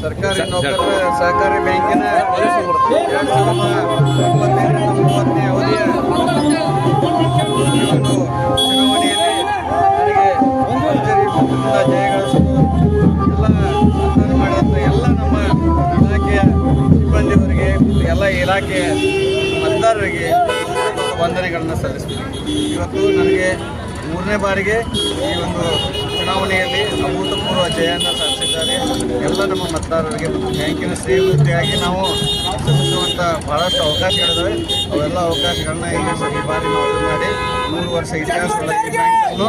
ಸರ್ಕಾರಿ ನೌಕರರ ಸಹಕಾರಿ ಬ್ಯಾಂಕಿನ ವಂದನೆಗಳನ್ನು ಸಲ್ಲಿಸ್ತೀನಿ ಇವತ್ತು ನನಗೆ ಮೂರನೇ ಬಾರಿಗೆ ಈ ಒಂದು ಚುನಾವಣೆಯಲ್ಲಿ ಅಭೂತಪೂರ್ವ ಜಯವನ್ನು ಸಾಧಿಸಿದ್ದಾರೆ. ಎಲ್ಲ ನಮ್ಮ ಮತದಾರರಿಗೆ ಮತ್ತು ಬ್ಯಾಂಕಿನ ಸೇವೆಯಾಗಿ ನಾವು ಸಲ್ಲಿಸುವಂಥ ಬಹಳಷ್ಟು ಅವಕಾಶಗಳಿದ್ದಾವೆ ಅವೆಲ್ಲ ಅವಕಾಶಗಳನ್ನ ಇಲ್ಲಿ ಈ ಬಾರಿ ಮಾಡಿ ಮೂರು ವರ್ಷ ಬ್ಯಾಂಕನ್ನು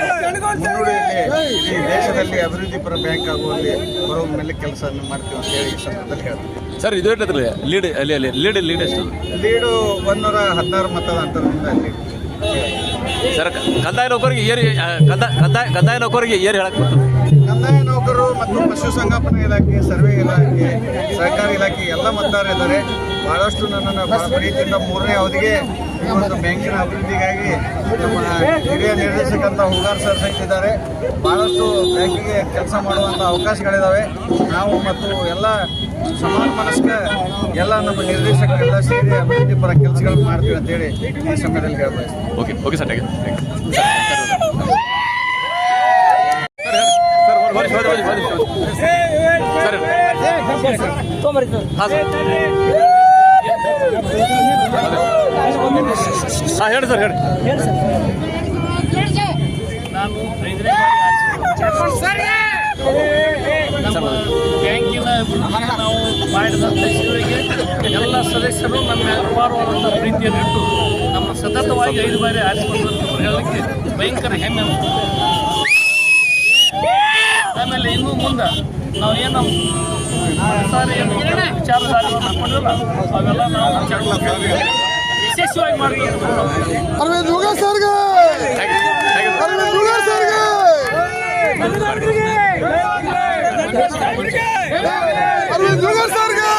ಮುನ್ನುಡಿಯಲ್ಲಿ ಈ ದೇಶದಲ್ಲಿ ಅಭಿವೃದ್ಧಿ ಪರ ಬ್ಯಾಂಕ್ ಆಗುವಲ್ಲಿ ಬರೋ ಮೇಲೆ ಕೆಲಸ ಮಾಡ್ತೀವಿ ಅಂತ ಹೇಳಿ ಈ ಸಂದರ್ಭದಲ್ಲಿ ಸರ್ ಇದು ಎಷ್ಟೈತ್ರಿ ಲೀಡ್ ಅಲ್ಲಿ ಅಲ್ಲಿ ಲೀಡ್ ಲೀಡ್ ಎಷ್ಟು? ಲೀಡು ಒಂದೂರ ಹದಿನಾರು ಮತದ ಅಂತರದಿಂದ ಅಲ್ಲಿ. ಸರ್ ಕಂದಾಯ ನೌಕರಿಗೆ ಏರಿ ಕಂದಾಯ ಕಂದಾಯ ಕಂದಾಯ ನೌಕರಿಗೆ ಏರಿ ಹೇಳಕ್ಕೆ ಬರ್ತದೆ. ಕಂದಾಯ ನೌಕರು ಮತ್ತು ಪಶುಸಂಗೋಪನಾ ಇಲಾಖೆ ಸರ್ವೆ ಇಲಾಖೆ ಸರ್ಕಾರಿ ಇಲಾಖೆ ಎಲ್ಲ ಮತದಾರ ಇದ್ದಾರೆ ಬಹಳಷ್ಟು ನನ್ನನ್ನು ಬಹಳ ಪ್ರೀತಿಯಿಂದ ಮೂರನೇ ಅವಧಿಗೆ ಒಂದು ಬ್ಯಾಂಕಿನ ಅಭಿವೃದ್ಧಿಗಾಗಿ ನಮ್ಮ ಹಿರಿಯ ನಿರ್ದೇಶಕಂತ ಹುಗಾರ್ ಸರ್ ಸಿಕ್ಕಿದ್ದಾರೆ ಭಾಳಷ್ಟು ಬಹಳಷ್ಟು ಬ್ಯಾಂಕಿಗೆ ಕೆಲಸ ಮಾಡುವಂಥ ಅವಕಾಶಗಳಿದ್ದಾವೆ ನಾವು ಮತ್ತು ಎಲ್ಲ ಸಮಾನ ಮನಸ್ಕ ಎಲ್ಲ ನಮ್ಮ ನಿರ್ದೇಶಕರೆಲ್ಲ ಸೇರಿ ಅಭಿವೃದ್ಧಿ ಪರ ಕೆಲಸಗಳನ್ನು ಮಾಡ್ತೀವಿ ಅಂತೇಳಿ ಈ ಸಮಯದಲ್ಲಿ ಹೇಳ್ಬೋದು okay okay sir thank you sir sir ಹಾಂ ಸರ್ ಹಾಂ, ಹೇಳಿ ಸರ್, ಹೇಳಿ ಬ್ಯಾಂಕಿನ ನಾವು ಮಾಡಿದಂಥ ಸೇವೆಗೆ ಎಲ್ಲ ಸದಸ್ಯರು ನಮ್ಮ ಅಪಾರವಾದಂಥ ಪ್ರೀತಿಯನ್ನಿಟ್ಟು ನಮ್ಮ ಸತತವಾಗಿ ಐದು ಬಾರಿ ಆರಿಸಿಕೊಂಡು ಹೇಳಲಿಕ್ಕೆ ಭಯಂಕರ ಹೆಮ್ಮೆ. ಆಮೇಲೆ ಇನ್ನೂ ಮುಂದೆ ನಾವು ಏನು ಸಾರಿ ಏನು ವಿಚಾರಧಾರೆಗಳನ್ನು ಹಾಕೊಂಡಿಲ್ಲ, ಅವೆಲ್ಲ ನಾವು ವಿಚಾರಗಳನ್ನು अरविंद दुगे सर गए अरविंद दुगे सर गए अरविंद दुगे सर गए